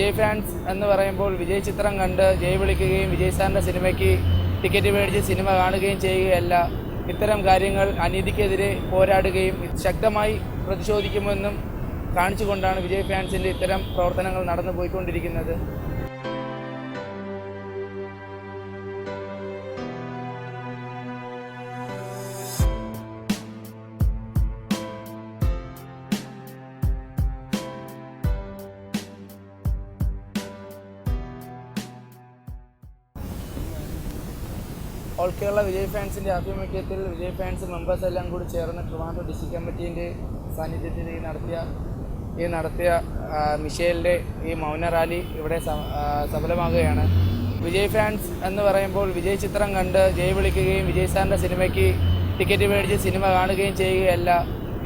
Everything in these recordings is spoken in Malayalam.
വിജയ് ഫാൻസ് എന്ന് പറയുമ്പോൾ വിജയ് ചിത്രം കണ്ട് ജയ് വിളിക്കുകയും വിജയ് സാറിന്റെ സിനിമയ്ക്ക് ടിക്കറ്റ് മേടിച്ച് സിനിമ കാണുകയും ചെയ്യുകയല്ല. ഇത്തരം കാര്യങ്ങൾ അനീതിക്കെതിരെ പോരാടുകയും ശക്തമായി പ്രതിഷേധിക്കുമെന്നും കാണിച്ചുകൊണ്ടാണ് വിജയ് ഫാൻസിന്റെ ഇത്തരം പ്രവർത്തനങ്ങൾ നടന്നു പോയിക്കൊണ്ടിരിക്കുന്നത് ഓൾ കേരള വിജയ് ഫാൻസിന്റെ ആഭിമുഖ്യത്തിൽ വിജയ് ഫാൻസ് മെമ്പേഴ്സ് എല്ലാം കൂടി ചേർന്ന് ട്രിവാൻഡ്രം ഡിസ്ട്രിക്ട് കമ്മിറ്റീന്റെ സാന്നിധ്യത്തിൽ ഈ നടത്തിയ ഈ നടത്തിയ മിഷേലിന്റെ ഈ മൗന റാലി ഇവിടെ സഫലമാകുകയാണ്. വിജയ് ഫാൻസ് എന്ന് പറയുമ്പോൾ വിജയ് ചിത്രം കണ്ട് ജയ് വിളിക്കുകയും വിജയ് സാറിന്റെ സിനിമയ്ക്ക് ടിക്കറ്റ് മേടിച്ച് സിനിമ കാണുകയും ചെയ്യുകയല്ല.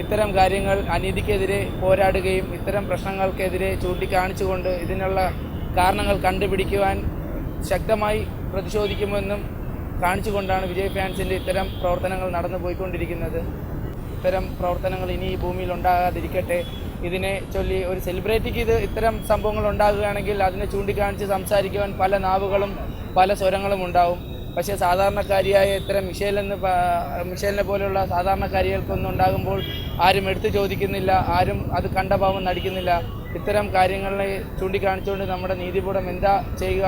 ഇത്തരം കാര്യങ്ങൾ അനീതിക്കെതിരെ പോരാടുകയും ഇത്തരം പ്രശ്നങ്ങൾക്കെതിരെ ചൂണ്ടിക്കാണിച്ചുകൊണ്ട് ഇതിനുള്ള കാരണങ്ങൾ കണ്ടുപിടിക്കുവാൻ ശക്തമായി പ്രതിഷേധിക്കുമെന്നും കാണിച്ചുകൊണ്ടാണ് വിജയ് ഫാൻസിന്റെ ഇത്തരം പ്രവർത്തനങ്ങൾ നടന്നു പോയിക്കൊണ്ടിരിക്കുന്നത്. ഇത്തരം പ്രവർത്തനങ്ങൾ ഇനി ഈ ഭൂമിയിൽ ഉണ്ടാകാതിരിക്കട്ടെ. ഇതിനെ ചൊല്ലി ഒരു സെലിബ്രിറ്റിക്ക് ഇത് ഇത്തരം സംഭവങ്ങൾ ഉണ്ടാകുകയാണെങ്കിൽ അതിനെ ചൂണ്ടിക്കാണിച്ച് സംസാരിക്കുവാൻ പല നാവുകളും പല സ്വരങ്ങളും ഉണ്ടാവും. പക്ഷേ സാധാരണക്കാരിയായ ഇത്തരം മിഷേൽ എന്ന് മിഷേലിനെ പോലെയുള്ള സാധാരണക്കാരികൾക്കൊന്നും ഉണ്ടാകുമ്പോൾ ആരും എടുത്തു ചോദിക്കുന്നില്ല ആരും അത് കണ്ട ഭാവം നടിക്കുന്നില്ല. ഇത്തരം കാര്യങ്ങളെ ചൂണ്ടിക്കാണിച്ചുകൊണ്ട് നമ്മുടെ നീതിപൂഠം എന്താ ചെയ്യുക?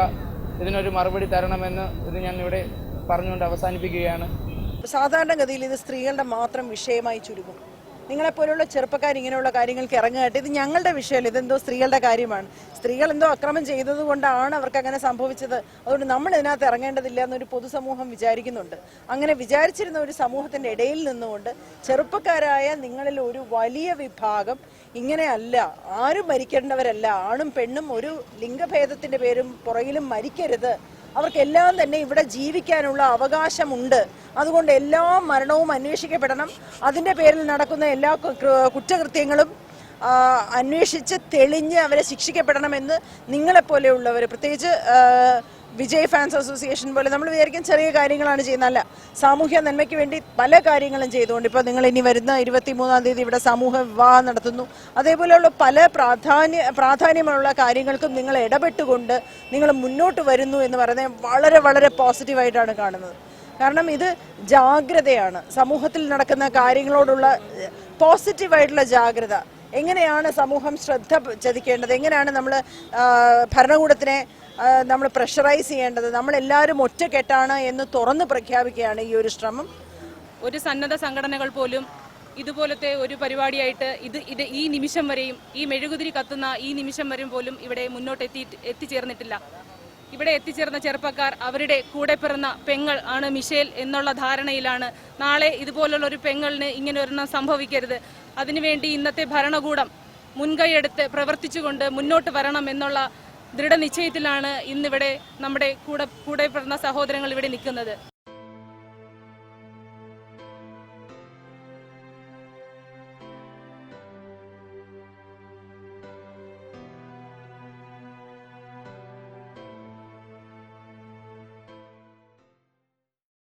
ഇതിനൊരു മറുപടി തരണമെന്ന് ഇത് ഞാൻ ഇവിടെ പറഞ്ഞുകൊണ്ട് അവസാനിപ്പിക്കുകയാണ്. സാധാരണഗതിയിൽ ഇത് സ്ത്രീകളുടെ മാത്രം വിഷയമായി ചുരുങ്ങും. നിങ്ങളെപ്പോലുള്ള ചെറുപ്പക്കാർ ഇങ്ങനെയുള്ള കാര്യങ്ങൾക്ക് ഇറങ്ങുകയായിട്ട് ഇത് ഞങ്ങളുടെ വിഷയമല്ല ഇതെന്തോ സ്ത്രീകളുടെ കാര്യമാണ്. സ്ത്രീകൾ എന്തോ അക്രമം ചെയ്തത് കൊണ്ടാണ് അവർക്ക് അങ്ങനെ സംഭവിച്ചത്. അതുകൊണ്ട് നമ്മൾ ഇതിനകത്ത് ഇറങ്ങേണ്ടതില്ല എന്നൊരു പൊതുസമൂഹം വിചാരിക്കുന്നുണ്ട്. അങ്ങനെ വിചാരിച്ചിരുന്ന ഒരു സമൂഹത്തിന്റെ ഇടയിൽ നിന്നുകൊണ്ട് ചെറുപ്പക്കാരായ നിങ്ങളിൽ ഒരു വലിയ വിഭാഗം ഇങ്ങനെയല്ല ആരും മരിക്കേണ്ടവരല്ല ആണും പെണ്ണും ഒരു ലിംഗഭേദത്തിന്റെ പേരും പുറകിലും മരിക്കരുത് അവർക്കെല്ലാം തന്നെ ഇവിടെ ജീവിക്കാനുള്ള അവകാശമുണ്ട്. അതുകൊണ്ട് എല്ലാ മരണവും അന്വേഷിക്കപ്പെടണം. അതിന്റെ പേരിൽ നടക്കുന്ന എല്ലാ കുറ്റകൃത്യങ്ങളും അന്വേഷിച്ച് തെളിഞ്ഞ് അവരെ ശിക്ഷിക്കപ്പെടണമെന്ന് നിങ്ങളെപ്പോലെയുള്ളവർ. പ്രത്യേകിച്ച് വിജയ് ഫാൻസ് അസോസിയേഷൻ പോലെ നമ്മൾ വിചാരിക്കും ചെറിയ കാര്യങ്ങളാണ് ചെയ്യുന്നത് അല്ല സാമൂഹ്യ നന്മയ്ക്ക് വേണ്ടി പല കാര്യങ്ങളും ചെയ്തുകൊണ്ട് ഇപ്പോൾ നിങ്ങൾ ഇനി വരുന്ന ഇരുപത്തി മൂന്നാം തീയതി ഇവിടെ സമൂഹ വിവാഹം നടത്തുന്നു. അതേപോലെയുള്ള പല പ്രാധാന്യ പ്രാധാന്യമുള്ള കാര്യങ്ങൾക്കും നിങ്ങൾ ഇടപെട്ടുകൊണ്ട് നിങ്ങൾ മുന്നോട്ട് വരുന്നു എന്ന് പറയുന്നത് വളരെ വളരെ പോസിറ്റീവായിട്ടാണ് കാണുന്നത്. കാരണം ഇത് ജാഗ്രതയാണ്. സമൂഹത്തിൽ നടക്കുന്ന കാര്യങ്ങളോടുള്ള പോസിറ്റീവായിട്ടുള്ള ജാഗ്രത. എങ്ങനെയാണ് സമൂഹം ശ്രദ്ധ ചതിക്കേണ്ടത്? എങ്ങനെയാണ് നമ്മൾ ഭരണകൂടത്തിനെ നമ്മൾ പ്രഷറൈസ് ചെയ്യേണ്ടത്? നമ്മളെല്ലാവരും ഒറ്റക്കെട്ടാണ് എന്ന് തുറന്ന് പ്രഖ്യാപിക്കുകയാണ് ഈ ഒരു ശ്രമം. ഒരു സന്നദ്ധ സംഘടനകൾ പോലും ഇതുപോലത്തെ ഒരു പരിപാടിയായിട്ട് ഇത് ഇത് ഈ നിമിഷം വരെയും ഈ മെഴുകുതിരി കത്തുന്ന ഈ നിമിഷം വരെയും പോലും ഇവിടെ മുന്നോട്ട് എത്തി എത്തിച്ചേർന്നിട്ടില്ല. ഇവിടെ എത്തിച്ചേർന്ന ചെറുപ്പക്കാർ അവരുടെ കൂടെ പിറന്ന പെങ്ങൾ ആണ് മിഷേൽ എന്നുള്ള ധാരണയിലാണ് നാളെ ഇതുപോലുള്ള ഒരു പെങ്ങളിന് ഇങ്ങനെ ഒരെണ്ണം സംഭവിക്കരുത്. അതിനുവേണ്ടി ഇന്നത്തെ ഭരണകൂടം മുൻകൈയെടുത്ത് പ്രവർത്തിച്ചുകൊണ്ട് മുന്നോട്ട് വരണം എന്നുള്ള ദൃഢനിശ്ചയത്തിലാണ് ഇന്നിവിടെ നമ്മുടെ കൂടെ കൂടെ പിറന്ന സഹോദരങ്ങൾ ഇവിടെ നിൽക്കുന്നത്.